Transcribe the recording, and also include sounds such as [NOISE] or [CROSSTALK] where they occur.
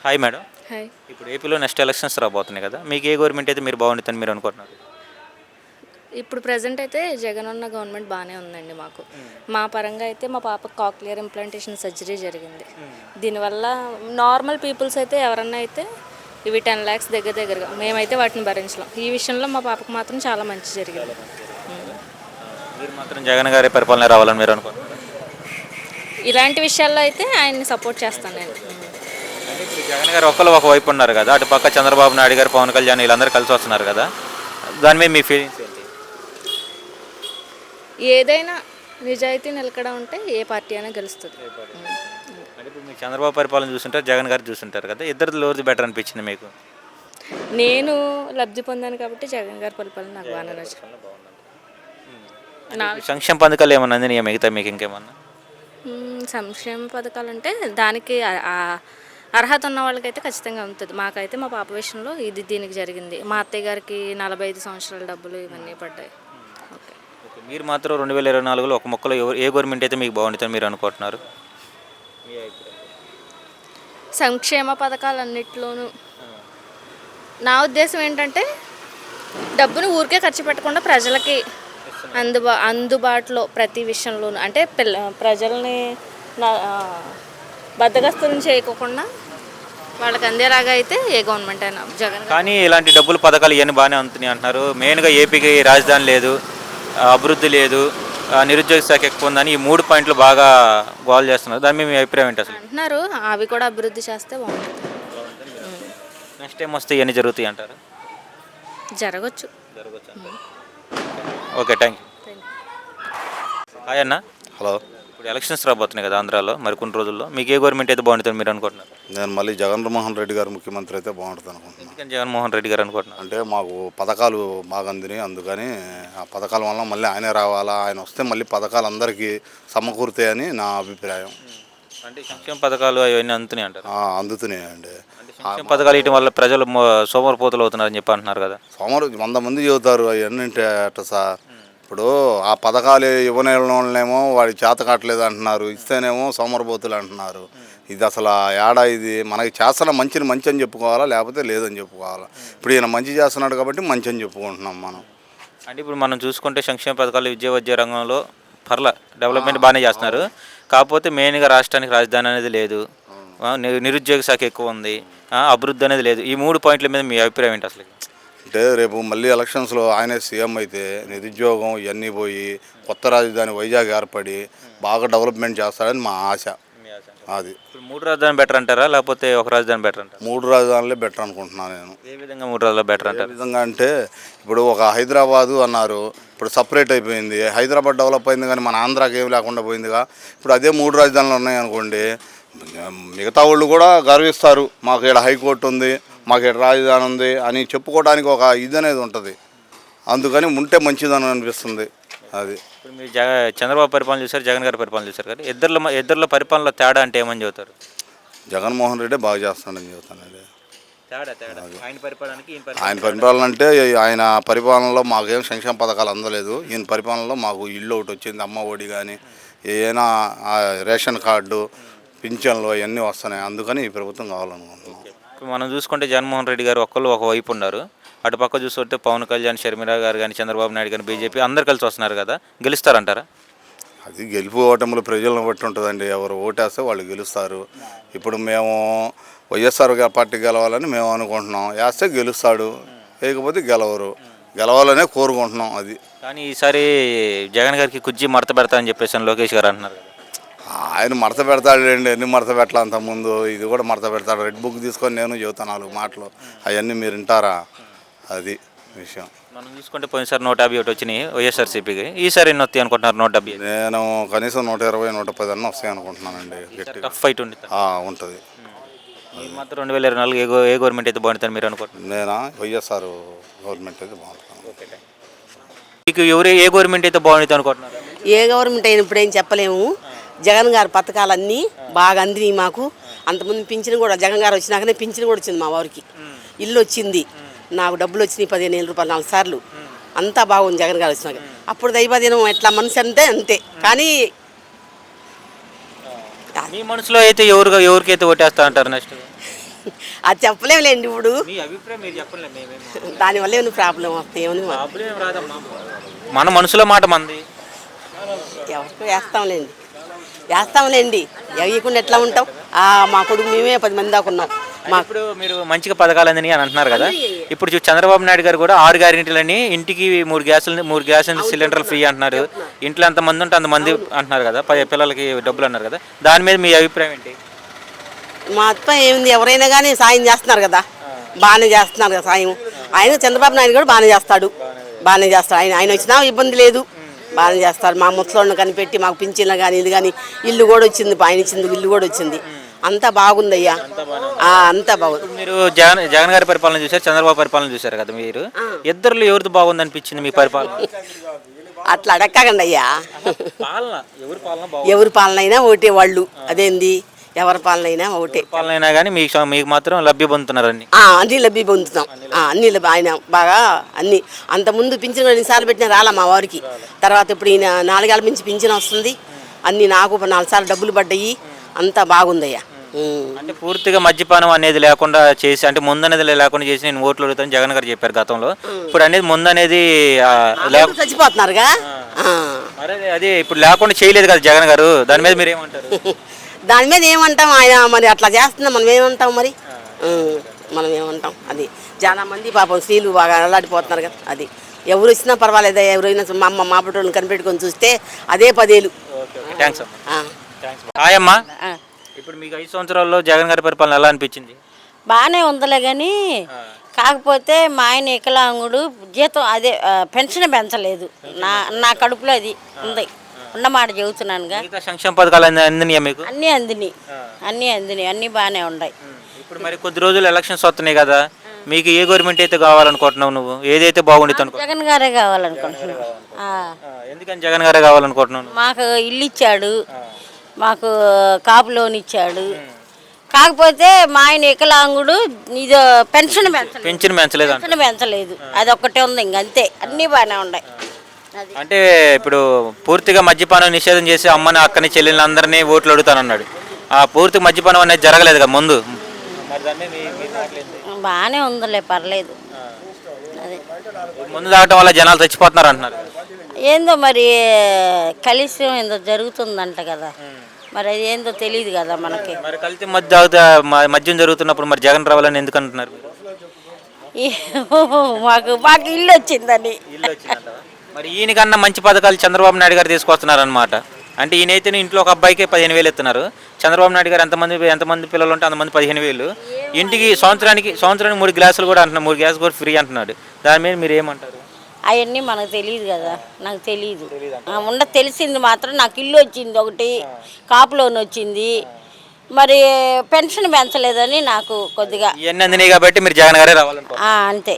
Hi madam hi ఇప్పుడు ఏపీలో next elections రాబోతున్నాయి కదా. మీకు ఏ గవర్నమెంట్ అయితే మీరు బాగుంటుందని మీరు అనుకుంటున్నారు? ఇప్పుడు ప్రజెంట్ అయితే జగన్ ఉన్న గవర్నమెంట్ బాగానే ఉందండి మాకు. మా పరంగా అయితే మా పాప కాక్లియర్ ఇంప్లాంటేషన్ సర్జరీ జరిగింది. దీనివల్ల నార్మల్ పీపుల్స్ అయితే ఎవరన్నా అయితే ఇవి టెన్ ల్యాక్స్ దగ్గర దగ్గరగా మేమైతే వాటిని భరించలేం. ఈ విషయంలో మా పాపకు మాత్రం చాలా మంచి జరిగింది. మీరు మాత్రం జగన్ గారి పరిపాలన రావాలని మీరు అనుకుంటున్నారు? ఇలాంటి విషయాల్లో అయితే ఆయన్ని సపోర్ట్ చేస్తాను నేను ఉమ్. అంటే ఇప్పుడు జగన్ గారు ఒకళ్ళు ఒక వైపు ఉన్నారు కదా అటు పక్క చంద్రబాబు నాయుడు గారు పవన్ కళ్యాణ్ వీళ్ళందరూ కలిసి వస్తున్నారు కదా. దాని మీద మీ ఫీలింగ్స్ ఏంటి? ఏదైనా నిజాయితీ నిలకడ ఉంటే ఏ పార్టీ అయినా గెలుస్తుంది. ఉమ్. అంటే ఇప్పుడు మీకు చంద్రబాబు పరిపాలన చూస్తుంటారు జగన్ గారు చూస్తుంటారు కదా ఇద్దరు లోది బెటర్ అనిపించింది మీకు? నేను లబ్ధి పొందాను కాబట్టి జగన్ గారి పరిపాలన నాకు బాగానే నచ్చింది. నా సంక్షేమ పథకాలు ఏమన్నా మిగతా మీకు ఇంకేమన్నా? సంక్షేమ పథకాలు అంటే దానికి అర్హత ఉన్న వాళ్ళకైతే ఖచ్చితంగా ఉంటుంది మాకైతే మా పాప విషయంలో ఇది దీనికి జరిగింది. మా అత్తయ్య గారికి నలభై ఐదు సంవత్సరాల డబ్బులు ఇవన్నీ పడ్డాయి. ఓకే. మీరు మాత్రం రెండు వేల ఇరవై నాలుగులో ఒక మొక్కలో ఎవరు ఏ గవర్నమెంట్ అయితే మీకు బాగుంటుందని మీరు అనుకుంటున్నారు? సంక్షేమ పథకాలన్నిటిలోనూ నా ఉద్దేశం ఏంటంటే డబ్బును ఊరికే ఖర్చు పెట్టకుండా ప్రజలకి అందుబా అందుబాటులో ప్రతి విషయంలోనూ అంటే పిల్ల ప్రజల్ని బద్దగస్తులను చేయకోకుండా వాళ్ళకి అందేలాగా అయితే ఏ గవర్నమెంట్ అయినా జగన్ కానీ ఇలాంటి డబ్బులు పథకాలు ఇవన్నీ బాగానే అందుతున్నాయి అంటున్నారు. మెయిన్గా ఏపీకి రాజధాని లేదు అభివృద్ధి లేదు నిరుద్యోగ శాఖ ఎక్కువ ఉందని ఈ మూడు పాయింట్లు బాగా గోల్ చేస్తున్నారు. దాని మీ అభిప్రాయం ఏంటి అసలు? అంటున్నారు అవి కూడా అభివృద్ధి చేస్తే బాగుంటుంది. నెక్స్ట్ టైం వస్తే ఇవన్నీ జరుగుతాయి అంటారు? జరగచ్చు. Okay thank you. హాయ్ అన్న. హలో. ఇప్పుడు ఎలక్షన్స్ రాబోతున్నాయి కదా ఆంధ్రాలో మరి కొన్ని రోజుల్లో. మీకు ఏ గవర్నమెంట్ అయితే బాగుంటుందని మీరు అనుకుంటున్నారు? నేను మళ్ళీ జగన్మోహన్ రెడ్డి గారు ముఖ్యమంత్రి అయితే బాగుంటుంది అనుకుంటున్నాను. ఎందుకని జగన్మోహన్ రెడ్డి గారు అనుకుంటున్నారు? అంటే మాకు పథకాలు బాగా అందినాయి. అందుకని ఆ పథకాల వల్ల మళ్ళీ ఆయనే రావాలా ఆయన వస్తే మళ్ళీ పథకాలు అందరికీ సమకూరుతాయని నా అభిప్రాయం. అంటే సంక్షేమ పథకాలు అవన్నీ అందుతున్నాయి అంటారు. ఆ, అందుతున్నాయండి. అంటే సంక్షేమ పథకాలు ఇవ్వడం వల్ల ప్రజలు మొ- సోమరిపోతులు అవుతున్నారని చెప్పి అంటున్నారు కదా. సోమవారం వంద మంది చెబుతారు అవన్నీ అట్ట సార్. ఇప్పుడు ఆ పథకాలు ఇవ్వని వాళ్ళేమో వాడి చేత కావట్లేదు అంటున్నారు ఇస్తేనేమో సోమరబోతులు అంటున్నారు. ఇది అసలు ఏడా ఇది? మనకి చేస్తున్న మంచిని మంచి అని చెప్పుకోవాలా లేకపోతే లేదని చెప్పుకోవాలా? ఇప్పుడు ఈయన మంచి చేస్తున్నాడు కాబట్టి మంచి అని చెప్పుకుంటున్నాం మనం. అంటే ఇప్పుడు మనం చూసుకుంటే సంక్షేమ పథకాలు విద్య వైద్య రంగంలో పర్ల డెవలప్మెంట్ బాగానే చేస్తున్నారు. కాకపోతే మెయిన్గా రాష్ట్రానికి రాజధాని అనేది లేదు. నిరుద్యోగ శాఖ ఎక్కువ ఉంది. అభివృద్ధి అనేది లేదు. ఈ మూడు పాయింట్ల మీద మీ అభిప్రాయం ఏంటి అసలు? అంటే రేపు మళ్ళీ ఎలక్షన్స్లో ఆయనే సీఎం అయితే నిరుద్యోగం ఇవన్నీ పోయి కొత్త రాజధాని వైజాగ్ ఏర్పడి బాగా డెవలప్మెంట్ చేస్తాడని మా ఆశ. అది. మూడు రాజధాని బెటర్ అంటారా? లేకపోతే ఒక రాజధాని బెటర్ అంటారా? మూడు రాజధానులే బెటర్ అనుకుంటున్నాను నేను. ఏ విధంగా మూడు రాజధానులు బెటర్ అంటారు? విధంగా అంటే ఇప్పుడు ఒక హైదరాబాదు అన్నారు ఇప్పుడు సపరేట్ అయిపోయింది. హైదరాబాద్ డెవలప్ అయింది కానీ మన ఆంధ్రాకి ఏం లేకుండా పోయిందిగా. ఇప్పుడు అదే మూడు రాజధానులు ఉన్నాయనుకోండి మిగతా వాళ్ళు కూడా గర్విస్తారు. మాకు ఇక్కడ హైకోర్టు ఉంది. మాకు ఇక్కడ రాజధాని ఉంది అని చెప్పుకోవడానికి ఒక ఇది అనేది ఉంటుంది. అందుకని ఉంటే మంచిదని అనిపిస్తుంది అది. ఇప్పుడు మీరు జగ చంద్రబాబు పరిపాలన చూసారు జగన్ గారి పరిపాలన చూసారు కదా ఇద్దరిలో ఇద్దరిలో పరిపాలనలో తేడా అంటే ఏమని చెబుతారు? జగన్మోహన్ రెడ్డి బాగా చేస్తాడని చెబుతానండి తేడా తేడా. ఆయన పరిపాలనకి ఆయన పరిపాలన అంటే ఆయన పరిపాలనలో మాకేం సంక్షేమ పథకాలు అందలేదు. ఈయన పరిపాలనలో మాకు ఇల్లు ఒకటి వచ్చింది అమ్మ ఒడి కానీ ఏదైనా రేషన్ కార్డు పింఛన్లు అవన్నీ వస్తున్నాయి. అందుకని ఈ ప్రభుత్వం కావాలనుకుంటున్నాం. మనం చూసుకుంటే జగన్మోహన్ రెడ్డి గారు ఒక్కళ్ళు ఒక వైపు ఉన్నారు. అటు పక్క చూస్తుంటే పవన్ కళ్యాణ్ షర్మిల గారు కానీ చంద్రబాబు నాయుడు కానీ బీజేపీ అందరు కలిసి వస్తున్నారు కదా. గెలుస్తారంటారా? అది గెలుపు ఓటములు ప్రజలను బట్టి ఉంటుందండి. ఎవరు ఓటేస్తే వాళ్ళు గెలుస్తారు. ఇప్పుడు మేము వైఎస్ఆర్ పార్టీ గెలవాలని మేము అనుకుంటున్నాం. వేస్తే గెలుస్తాడు. లేకపోతే గెలవరు. గెలవాలనే కోరుకుంటున్నాం అది. కానీ ఈసారి జగన్ గారికి కుర్చీ మడత చెప్పేసి అని లోకేష్ గారు అంటున్నారు ఆయన మడత పెడతాడులేండి ఎన్ని మడత పెట్టాలి అంత ముందు ఇది కూడా మడత పెడతాడు. రెడ్ బుక్ తీసుకొని నేను చెబుతాను నాలుగు మాటలు. అవన్నీ మీరు వింటారా? అది విషయం. మనం చూసుకుంటే పోయినసారి నూట యాభై ఒకటి వచ్చినాయి వైఎస్ఆర్సీపీకి. ఈసారి ఎన్ని వస్తాయి అనుకుంటున్నారు నూట డెబ్బై నేను కనీసం నూట ఇరవై నూట పది అన్న వస్తాయి అనుకుంటున్నానండి. టఫ్ ఫైట్ ఉంది ఉంటుంది. మాత్రం రెండు వేల ఇరవై నాలుగు ఏ గో- ఏ గవర్నమెంట్ అయితే బాగుంటుందని మీరు అనుకుంటున్నారు? నేనా? వైఎస్ఆర్ గవర్నమెంట్ అయితే బాగుంటుంది. మీకు ఎవరు ఏ గవర్నమెంట్ అయితే బాగుంటుంది అనుకుంటున్నారు? ఏ గవర్నమెంట్ అయినా ఇప్పుడు ఏం చెప్పలేము. జగన్ గారి పథకాలన్నీ బాగా అందినాయి మాకు. అంతకుముందు పింఛన్ కూడా జగన్ గారు వచ్చినాకనే పింఛన్ కూడా వచ్చింది మా వారికి. ఇల్లు వచ్చింది. నాకు డబ్బులు వచ్చినాయి పదిహేను వేల రూపాయలు నాలుగు సార్లు. అంతా బాగుంది జగన్ గారు వచ్చినాక. అప్పుడు దైవదినం ఎట్లా మనిషి అంతే అంతే. కానీ మీ మనసులో అయితే ఎవరు ఎవరికైతే ఓటేస్తా అంటారు నెక్స్ట్ [LAUGHS] అది చెప్పలేములేండి ఇప్పుడు. దానివల్ల ఏమైనా ప్రాబ్లం వస్తాయి మన మనసులో మాట మంది. ఎవరికి వేస్తాంలేండి. వేస్తాంలేండి. వేయకుండా ఎట్లా ఉంటాం? ఆ, మా కొడుకు మేమే పది మంది దాకా ఉన్నాం. ఇప్పుడు మీరు మంచిగా పథకాలు అందని అని అంటున్నారు కదా? ఇప్పుడు చంద్రబాబు నాయుడు గారు కూడా ఆరు గ్యారెంటీలని ఇంటికి మూడు గ్యాసులు మూడు గ్యాస్ సిలిండర్లు ఫ్రీ అంటున్నారు. ఇంట్లో ఎంత మంది ఉంటే అంతమంది అంటున్నారు కదా? పిల్లలకి డబ్బులు అన్నారు కదా? దాని మీద మీ అభిప్రాయం ఏంటి? మా అత్త ఏముంది? ఎవరైనా కానీ సాయం చేస్తున్నారు కదా? బాగానే చేస్తున్నారు కదా సాయం. ఆయన చంద్రబాబు నాయుడు కూడా బాగానే చేస్తాడు. బాగానే చేస్తాడు. ఆయన ఆయన వచ్చినా ఇబ్బంది లేదు. బాగానే చేస్తాడు మా ముసలోళ్ళని కనిపెట్టి మాకు పింఛన్లు కానీ ఇది కానీ ఇల్లు కూడా వచ్చింది ఆయన ఇచ్చింది ఇల్లు కూడా వచ్చింది. అంతా బాగుంది అయ్యా ఆ, అంతా బాగుంది మీరు జగన్ జగన్ గారి పరిపాలన చూసారు చంద్రబాబు పరిపాలన చూసారు కదా మీరు? ఇద్దరులో ఎవరిది బాగుంది అనిపించింది మీ పరిపాలన? అట్లా అడక్కకండి అయ్యా. ఎవరి పాలన బాగుంది? ఎవరి పాలన అయినా ఒకటే వాళ్ళు. అదేంది? ఎవరి పాలన అయినా ఒకటే పాలన అయినా కానీ మీకు మీకు మాత్రం లబ్ధి పొందుతున్నారని ఆ, అన్ని లబ్బి పొందుతాం అన్ని ఆయన బాగా అన్ని అంతకుముందు పింఛన్ ఎన్నిసార్లు పెట్టినా రాలా మా వారికి. తర్వాత ఇప్పుడు ఈయన నాలుగేళ్ళ నుంచి పింఛన్ వస్తుంది. అన్ని నాకు నాలుగు సార్లు డబ్బులు పడ్డాయి. అంతా బాగుందయ్యా. అంటే పూర్తిగా మద్యపానం అనేది లేకుండా చేసి అంటే ముందు అనేది లేకుండా చేసి నేను ఓట్లు అడుగుతాను జగన్ గారు చెప్పారు గతంలో. ఇప్పుడు అనేది ముందు అనేది చచ్చిపోతున్నారుగా? అది ఇప్పుడు లేకుండా చేయలేదు కదా జగన్ గారు. దాని మీద మీరు ఏమంటారు [LAUGHS] దాని మీద ఏమంటాం ఆయన మరి అట్లా చేస్తున్నా మనం ఏమంటాం మరి? మనం ఏమంటాం? అది చాలా మంది పాపం స్త్రీలు బాగా అల్లాడిపోతున్నారు కదా అది. ఎవరు వచ్చినా పర్వాలేదు ఎవరైనా మా అమ్మ మా పుట్టోళ్ళని కనిపెట్టుకొని చూస్తే అదే పదేలు. ఇప్పుడు మీకు ఐదు సంవత్సరాల్లో జగన్ గారి పరిపాలన ఎలా అనిపించింది? బాగానే ఉందిలే కానీ కాకపోతే మా ఆయన వికలాంగుడు జీతం అదే పెన్షన్ పెంచలేదు. నా నా కడుపులో అది ఉంది. ఉన్నమాట చెబుతున్నానుగా. మిగతా సంక్షేమ పథకాలు అందినాయా మీకు? అన్నీ అందినాయి అన్నీ అందినాయి అన్నీ బాగానే ఉన్నాయి. ఇప్పుడు మరి కొద్ది రోజులు ఎలక్షన్స్ వస్తున్నాయి కదా మీకు ఏ గవర్నమెంట్ అయితే కావాలనుకుంటున్నావు నువ్వు? ఏదైతే బాగుండిద్ది అనుకో జగన్ గారే కావాలనుకుంటున్నాను. ఆ, ఆ, ఎందుకని జగన్ గారే కావాలనుకుంటున్నాను మాకు ఇల్లు ఇచ్చాడు. మాకు కాపు లోన్ ఇచ్చాడు. కాకపోతే మా ఆయన వికలాంగుడు ఇది పెన్షన్ పెంచలేదు. పెన్షన్ పెంచలేదు పెన్షన్ పెంచలేదు. అది ఒక్కటే ఉంది ఇంక అంతే అన్నీ బాగానే ఉన్నాయి. అంటే ఇప్పుడు పూర్తిగా మద్యపానం నిషేధం చేసి అమ్మని అక్కని చెల్లెళ్ళని అందరినీ ఓట్లు అడుగుతానన్నాడు ఆ పూర్తి మద్యపానం అనేది జరగలేదు కదా ముందు? బాగానే ఉందిలే పర్లేదు. అదే. ముందు తాగటం వల్ల జనాలు చచ్చిపోతున్నారు అంటున్నారు. ఏందో మరి కలిసి ఏందో జరుగుతుందంట కదా. మరి అది ఏందో తెలియదు కదా మనకి. మరి కలిసి మధ్య తాగుతా మద్యం జరుగుతున్నప్పుడు మరి జగన్ రావాలని ఎందుకు అంటున్నారు? ఏమో మాకు మాకు ఇల్లు వచ్చిందని. ఇల్లు వచ్చిందంటావా? మరి ఈయనకన్నా మంచి పథకాలు చంద్రబాబు నాయుడు గారు తీసుకొస్తున్నారు అనమాట అంటే ఈయనైతే ఇంట్లో ఒక అబ్బాయికి పదిహేను వేలు ఇస్తున్నారు చంద్రబాబు నాయుడు గారు ఎంతమంది ఎంతమంది పిల్లలు ఉంటే అంతమంది పదిహేను వేలు. ఇంటికి సంవత్సరానికి సంవత్సరానికి మూడు గ్లాసులు కూడా అంటున్నారు. మూడు గ్యాస్ కూడా ఫ్రీ అంటున్నాడు. దాని మీద మీరు ఏమంటారు? అవన్నీ మనకు తెలియదు కదా. నాకు తెలియదు. ఉండ తెలిసింది మాత్రం నాకు ఇల్లు వచ్చింది ఒకటి కాపు లోన్ వచ్చింది. మరి పెన్షన్ పెంచలేదని నాకు కొద్దిగా ఇవన్నీ అందినాయి కాబట్టి మీరు జగన్ గారే రావాలనుకో ఆ, అంతే.